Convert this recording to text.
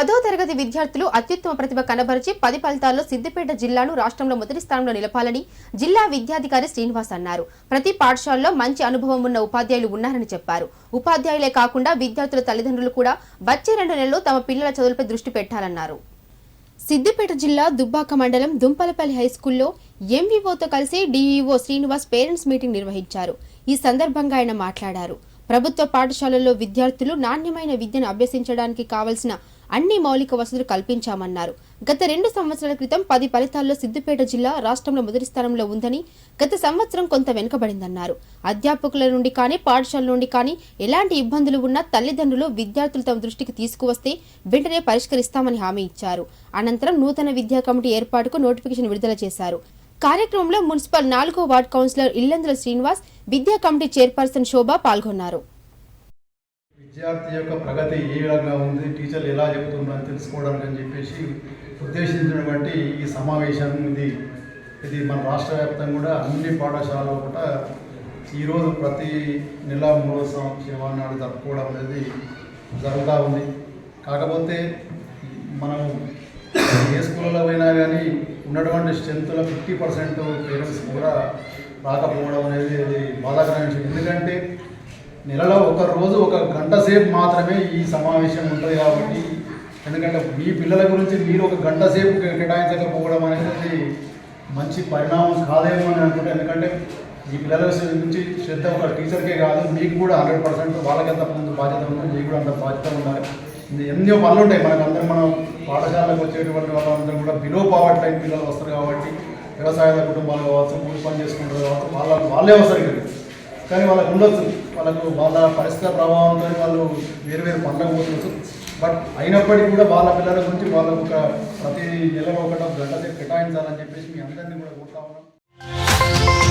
పదో తరగతి విద్యార్థులు అత్యుత్తమ ప్రతిభ కనబరిచి పది ఫలితాల్లో సిద్దిపేట జిల్లాను రాష్ట్రంలో మొదటి స్థానంలో నిలపాలని జిల్లా విద్యాధికారి శ్రీనివాస్ అన్నారు. ప్రతి పాఠశాలలో మంచి అనుభవం ఉన్న ఉపాధ్యాయులు ఉన్నారని చెప్పారు. ఉపాధ్యాయులే కాకుండా విద్యార్థుల తల్లిదండ్రులు కూడా వచ్చే రెండు నెలలు తమ పిల్లల చదువులపై దృష్టి పెట్టాలన్నారు. సిద్దిపేట జిల్లా దుబ్బాక మండలం దుంపలపల్లి హైస్కూల్లో ఎంవీఓతో కలిసి డీఈఓ శ్రీనివాస్ పేరెంట్స్ మీటింగ్ నిర్వహించారు. ఈ సందర్భంగా ఆయన మాట్లాడారు. ప్రభుత్వ పాఠశాలల్లో విద్యార్థులు నాణ్యమైన విద్యను అభ్యసించడానికి కావలసిన అన్ని మౌలిక వసతులు కల్పించామన్నారు. గత రెండు సంవత్సరాల క్రితం పది ఫలితాల్లో సిద్దిపేట జిల్లా రాష్ట్రంలో మొదటి స్థానంలో ఉందని గత సంవత్సరం కొంత వెనుకబడిందన్నారు. అధ్యాపకుల నుండి కానీ పాఠశాల నుండి కానీ ఎలాంటి ఇబ్బందులు ఉన్నా తల్లిదండ్రులు విద్యార్థులు తమ దృష్టికి తీసుకువస్తే వెంటనే పరిష్కరిస్తామని హామీ ఇచ్చారు. అనంతరం నూతన విద్యా కమిటీ ఏర్పాటుకు నోటిఫికేషన్ విడుదల చేశారు. కార్యక్రమంలో మున్సిపల్ నాలుగో వార్డ్ కౌన్సిలర్ ఇల్లందుల శ్రీనివాస్ విద్యా కమిటీ చైర్పర్సన్ శోభ పాల్గొన్నారు. విద్యార్థి యొక్క ప్రగతి ఏ విధంగా ఉంది టీచర్లు ఎలా చెబుతున్నారని తెలుసుకోవడానికి అని చెప్పేసి ఉద్దేశించినటువంటి ఈ సమావేశం ఇది. ఇది మన రాష్ట్ర వ్యాప్తంగా కూడా అన్ని పాఠశాలలో కూడా ఈరోజు ప్రతి నెల మూడో సంవత్సరం నాడు జరుపుకోవడం అనేది జరుగుతూ ఉంది. కాకపోతే మనం ఏ స్కూళ్ళలో పోయినా కానీ ఉన్నటువంటి స్ట్రెంత్లో ఫిఫ్టీ పర్సెంట్ పేరెంట్స్ కూడా రాకపోవడం అనేది అది బాధాకరమైన విషయం ఎందుకంటే నెలలో ఒక రోజు ఒక గంట సేపు మాత్రమే ఈ సమావేశం ఉంటుంది కాబట్టి ఎందుకంటే మీ పిల్లల గురించి మీరు ఒక గంట సేపు కేటాయించకపోవడం అనేది మంచి పరిణామం కాదేమో అని అనుకుంటే. ఎందుకంటే ఈ పిల్లల గురించి శ్రద్ధ ఒక టీచర్కే కాదు మీకు కూడా హండ్రెడ్ పర్సెంట్ వాళ్ళకి ఎంత ముందు బాధ్యత ఉంటుంది మీకు కూడా అంత బాధ్యత ఉండాలి. ఇది ఎన్నో పనులు ఉంటాయి. మనకు అందరం మనం పాఠశాలకు వచ్చేటువంటి వాళ్ళందరూ కూడా బిలో పావర్టీ లైన్ పిల్లలు వస్తారు కాబట్టి వ్యవసాయ కుటుంబాలు కావచ్చు కూలి పని చేసుకుంటారు కావచ్చు వాళ్ళ వాళ్ళే వస్తారు కానీ వాళ్ళకు ఉండొచ్చు. వాళ్ళకు వాళ్ళ పరిస్థితుల ప్రభావంతో వాళ్ళు వేరు వేరు పనులకు పోతుండొచ్చు. బట్ అయినప్పటికీ కూడా వాళ్ళ పిల్లల గురించి వాళ్ళకు ఒక ప్రతి నెలలో ఒకటో గంట కేటాయించాలని చెప్పేసి మీ అందరినీ కూడా కోరుతా ఉన్నాం.